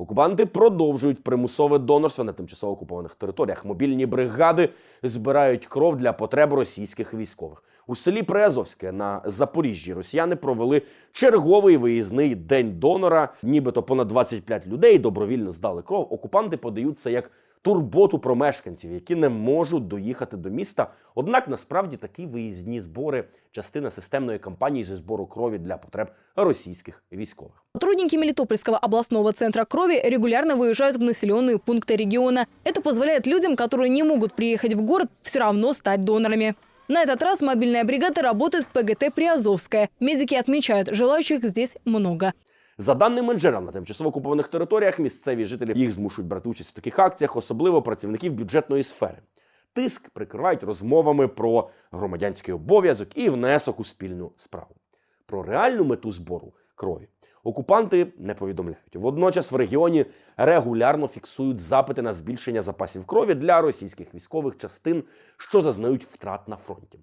Окупанти продовжують примусове донорство на тимчасово окупованих територіях. Мобільні бригади збирають кров для потреб російських військових. У селі Приазовське на Запоріжжі росіяни провели черговий виїзний день донора. Нібито понад 25 людей добровільно здали кров. Окупанти подають це як турботу про мешканців, які не можуть доїхати до міста. Однак насправді такі виїзні збори частина системної кампанії зі збору крові для потреб російських військових. Сотрудники Мелитопольского областного центра крови регулярно выезжают в населенные пункты региона. Это позволяет людям, которые не могут приехать в город, все равно стать донорами. На этот раз мобильная бригада работает в ПГТ Приазовская. Медики отмечают, желающих здесь много. За даними джерел на тимчасово окупованих територіях, місцеві жителі їх змушують брати участь в таких акціях, особливо працівників бюджетної сфери. Тиск прикривають розмовами про громадянський обов'язок і внесок у спільну справу. Про реальну мету збору крові окупанти не повідомляють. Водночас в регіоні регулярно фіксують запити на збільшення запасів крові для російських військових частин, що зазнають втрат на фронті.